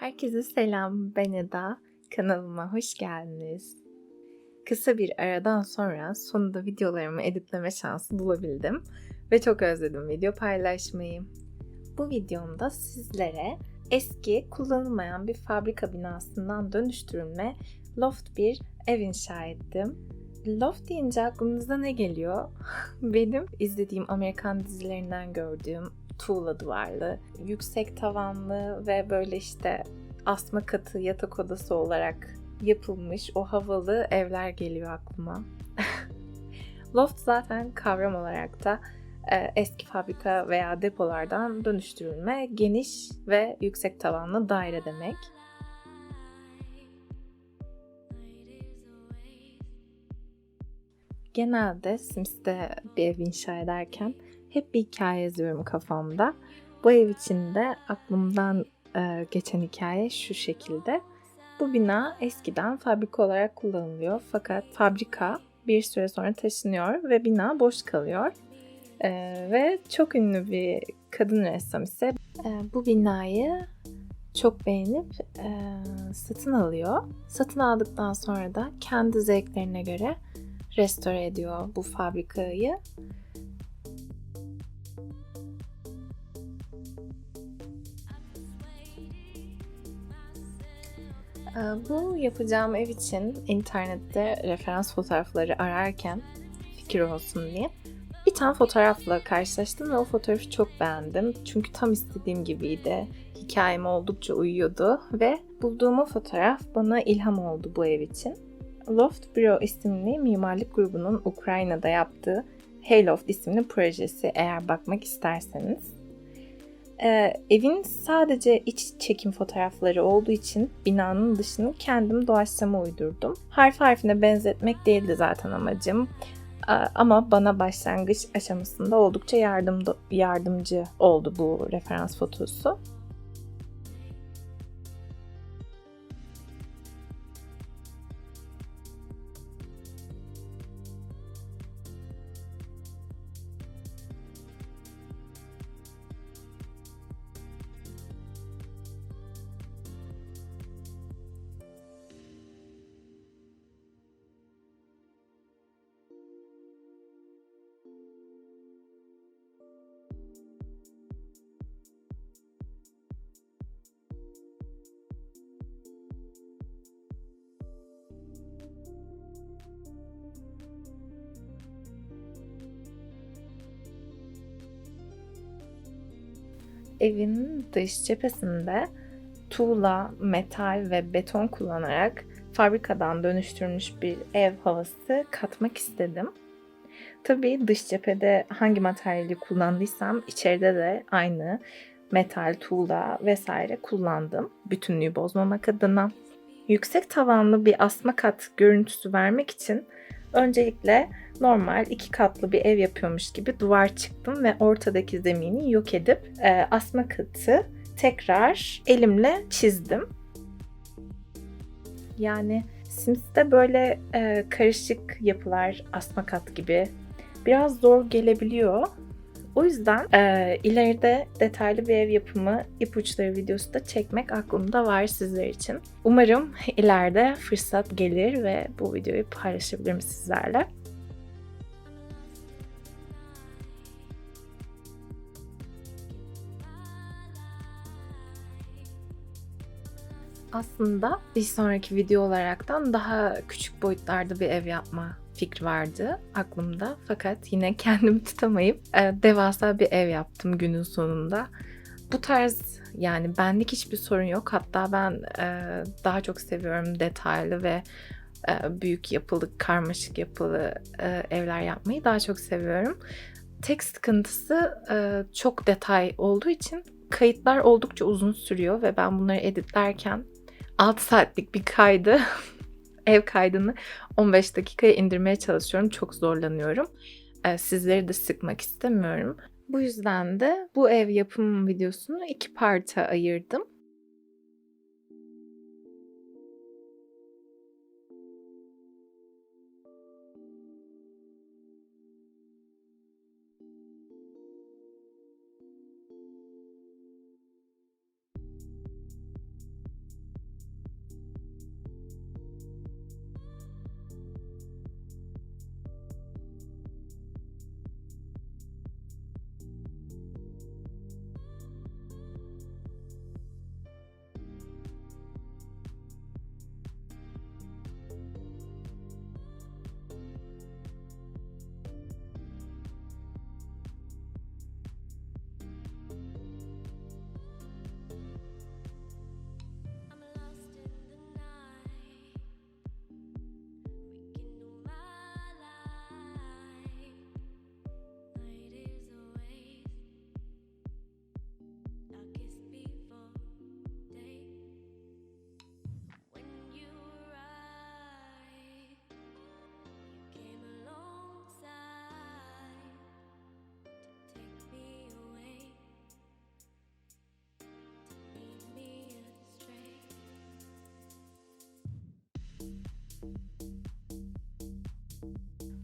Herkese selam, ben Eda. Kanalıma hoş geldiniz. Kısa bir aradan sonra sonunda videolarımı editleme şansı bulabildim ve çok özledim video paylaşmayı. Bu videomda sizlere eski, kullanılmayan bir fabrika binasından dönüştürülme loft bir ev inşa ettim. Loft deyince aklınıza ne geliyor? Benim izlediğim Amerikan dizilerinden gördüğüm tuğla duvarlı, yüksek tavanlı ve böyle işte asma katı yatak odası olarak yapılmış o havalı evler geliyor aklıma. Loft zaten kavram olarak da e, eski fabrika veya depolardan dönüştürülme geniş ve yüksek tavanlı daire demek. Genelde Sims'te bir ev inşa ederken hep bir hikaye yazıyorum kafamda. Bu ev içinde aklımdan e, geçen hikaye şu şekilde. Bu bina eskiden fabrika olarak kullanılıyor fakat fabrika bir süre sonra taşınıyor ve bina boş kalıyor. E, ve çok ünlü bir kadın ressam ise e, bu binayı çok beğenip e, satın alıyor. Satın aldıktan sonra da kendi zevklerine göre restore ediyor bu fabrikayı bu yapacağım ev için internette referans fotoğrafları ararken fikir olsun diye bir tane fotoğrafla karşılaştım ve o fotoğrafı çok beğendim. Çünkü tam istediğim gibiydi. Hikayeme oldukça uyuyordu ve bulduğum o fotoğraf bana ilham oldu bu ev için. Loft Bureau isimli mimarlık grubunun Ukrayna'da yaptığı Hayloft isimli projesi eğer bakmak isterseniz. Ee, evin sadece iç çekim fotoğrafları olduğu için binanın dışını kendim doğaçlama uydurdum. Harf harfine benzetmek değildi zaten amacım. Ee, ama bana başlangıç aşamasında oldukça yardım, yardımcı oldu bu referans fotosu. Evin dış cephesinde tuğla, metal ve beton kullanarak fabrikadan dönüştürülmüş bir ev havası katmak istedim. Tabii dış cephede hangi materyali kullandıysam içeride de aynı metal, tuğla vesaire kullandım. Bütünlüğü bozmamak adına. Yüksek tavanlı bir asma kat görüntüsü vermek için öncelikle normal iki katlı bir ev yapıyormuş gibi duvar çıktım ve ortadaki zemini yok edip e, asma katı tekrar elimle çizdim. Yani Sims'te böyle e, karışık yapılar asma kat gibi biraz zor gelebiliyor. O yüzden e, ileride detaylı bir ev yapımı ipuçları videosu da çekmek aklımda var sizler için. Umarım ileride fırsat gelir ve bu videoyu paylaşabilirim sizlerle. Aslında bir sonraki video olaraktan daha küçük boyutlarda bir ev yapma fikri vardı aklımda. Fakat yine kendimi tutamayıp e, devasa bir ev yaptım günün sonunda. Bu tarz yani benlik hiçbir sorun yok. Hatta ben e, daha çok seviyorum detaylı ve e, büyük yapılı, karmaşık yapılı e, evler yapmayı daha çok seviyorum. Tek sıkıntısı e, çok detay olduğu için kayıtlar oldukça uzun sürüyor ve ben bunları editlerken 6 saatlik bir kaydı ev kaydını 15 dakikaya indirmeye çalışıyorum. Çok zorlanıyorum. Ee, sizleri de sıkmak istemiyorum. Bu yüzden de bu ev yapım videosunu iki parta ayırdım.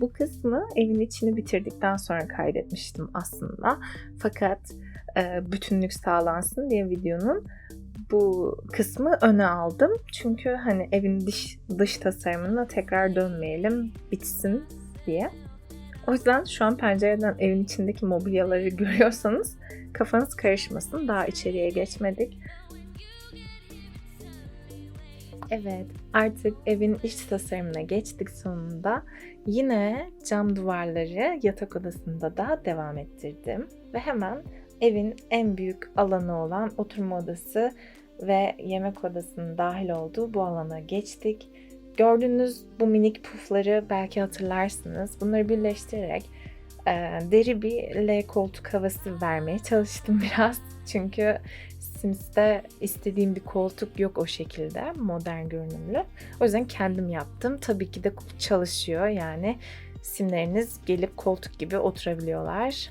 Bu kısmı evin içini bitirdikten sonra kaydetmiştim aslında. Fakat e, bütünlük sağlansın diye videonun bu kısmı öne aldım. Çünkü hani evin dış, dış tasarımına tekrar dönmeyelim, bitsin diye. O yüzden şu an pencereden evin içindeki mobilyaları görüyorsanız kafanız karışmasın. Daha içeriye geçmedik. Evet, artık evin iç tasarımına geçtik sonunda. Yine cam duvarları yatak odasında da devam ettirdim. Ve hemen evin en büyük alanı olan oturma odası ve yemek odasının dahil olduğu bu alana geçtik. Gördüğünüz bu minik pufları belki hatırlarsınız. Bunları birleştirerek deri bir L koltuk havası vermeye çalıştım biraz. Çünkü Sims'te istediğim bir koltuk yok o şekilde modern görünümlü. O yüzden kendim yaptım. Tabii ki de çalışıyor yani simleriniz gelip koltuk gibi oturabiliyorlar.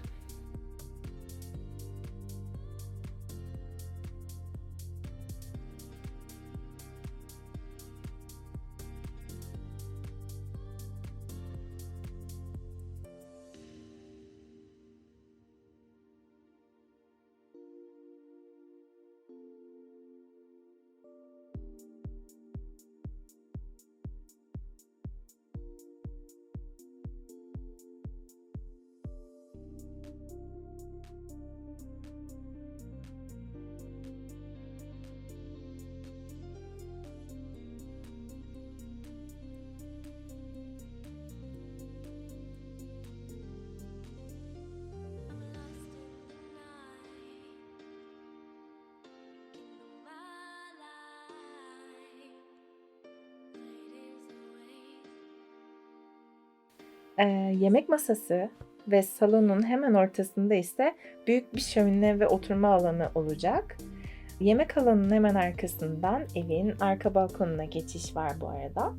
Ee, yemek masası ve salonun hemen ortasında ise büyük bir şömine ve oturma alanı olacak. Yemek alanının hemen arkasından evin arka balkonuna geçiş var bu arada.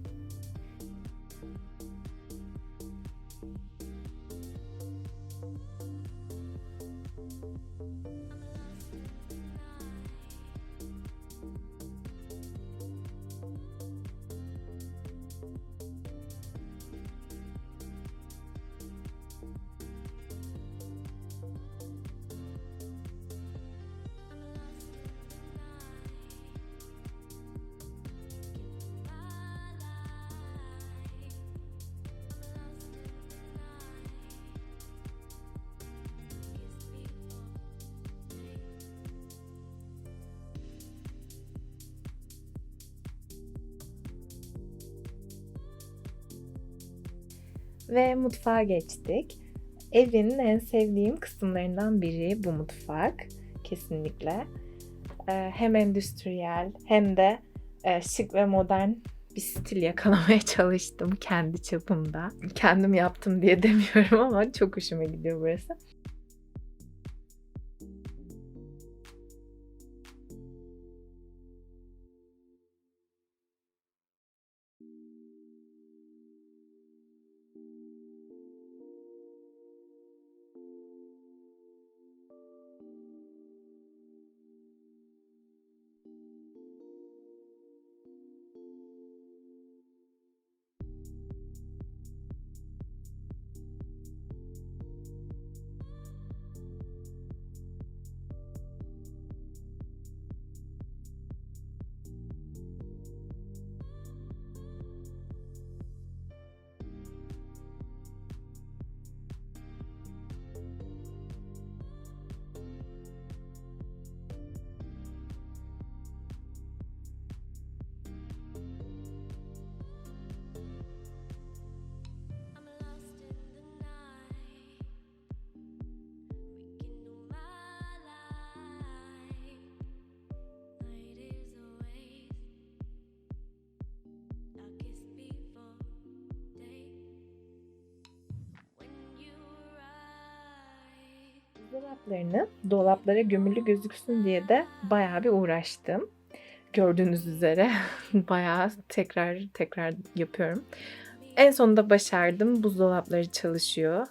Ve mutfağa geçtik. Evin en sevdiğim kısımlarından biri bu mutfak. Kesinlikle. Ee, hem endüstriyel hem de e, şık ve modern bir stil yakalamaya çalıştım kendi çapımda. Kendim yaptım diye demiyorum ama çok hoşuma gidiyor burası. Dolaplarını dolaplara gömülü gözüksün diye de bayağı bir uğraştım. Gördüğünüz üzere bayağı tekrar tekrar yapıyorum. En sonunda başardım. Buzdolapları çalışıyor.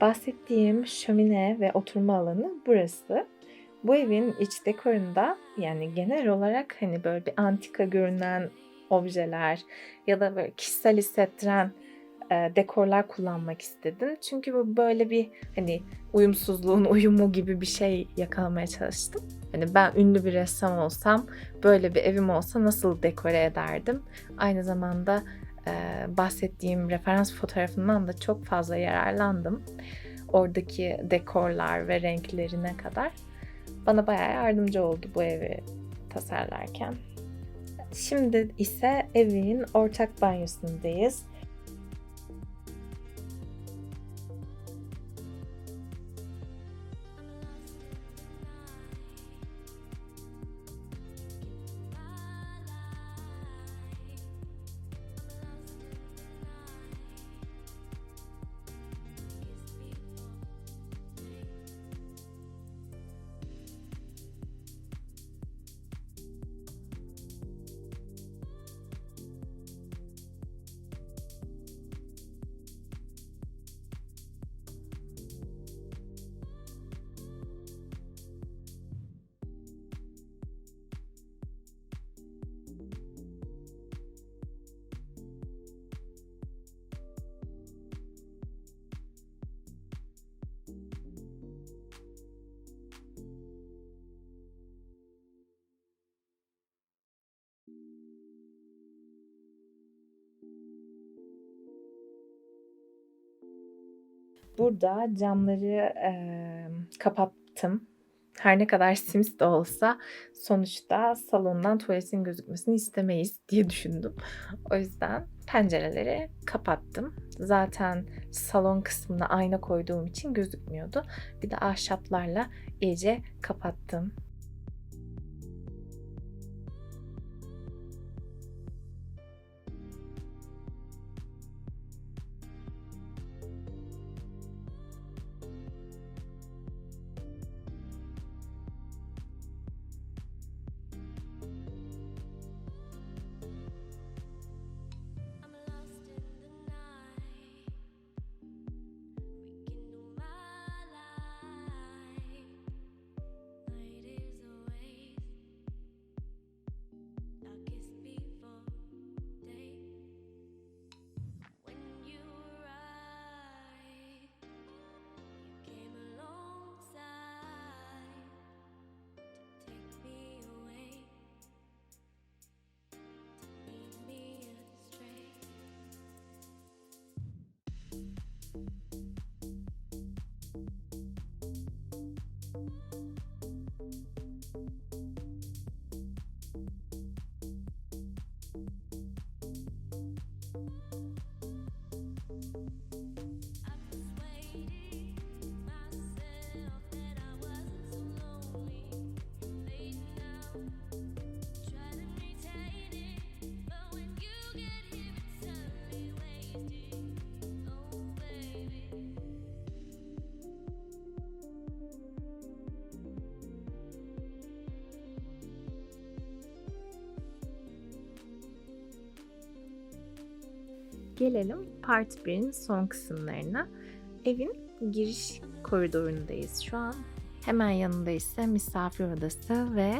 Bahsettiğim şömine ve oturma alanı burası. Bu evin iç dekorunda yani genel olarak hani böyle bir antika görünen objeler ya da böyle kişisel hissettiren e, dekorlar kullanmak istedim. Çünkü bu böyle bir hani uyumsuzluğun uyumu gibi bir şey yakalamaya çalıştım. Hani ben ünlü bir ressam olsam, böyle bir evim olsa nasıl dekore ederdim? Aynı zamanda e, bahsettiğim referans fotoğrafından da çok fazla yararlandım. Oradaki dekorlar ve renklerine kadar bana bayağı yardımcı oldu bu evi tasarlarken. Şimdi ise evin ortak banyosundayız. Burada camları e, kapattım. Her ne kadar Sims de olsa sonuçta salondan tuvaletin gözükmesini istemeyiz diye düşündüm. O yüzden pencereleri kapattım. Zaten salon kısmına ayna koyduğum için gözükmüyordu. Bir de ahşaplarla iyice kapattım. Bye. Gelelim Part 1'in son kısımlarına. Evin giriş koridorundayız şu an. Hemen yanında ise misafir odası ve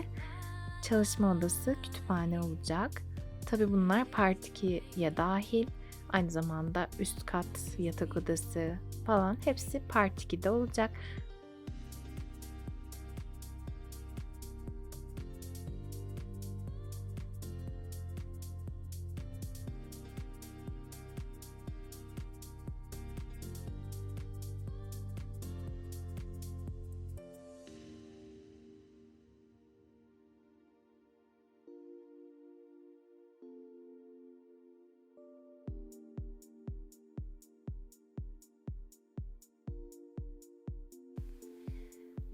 çalışma odası, kütüphane olacak. Tabi bunlar Part 2'ye dahil. Aynı zamanda üst kat, yatak odası falan hepsi Part 2'de olacak.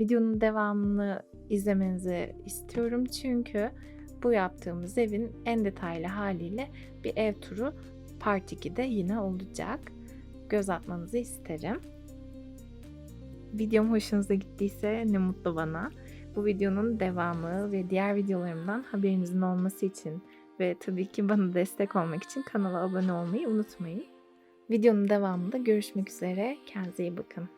Videonun devamını izlemenizi istiyorum çünkü bu yaptığımız evin en detaylı haliyle bir ev turu Part 2'de yine olacak. Göz atmanızı isterim. Videom hoşunuza gittiyse ne mutlu bana. Bu videonun devamı ve diğer videolarımdan haberinizin olması için ve tabii ki bana destek olmak için kanala abone olmayı unutmayın. Videonun devamında görüşmek üzere. Kendinize iyi bakın.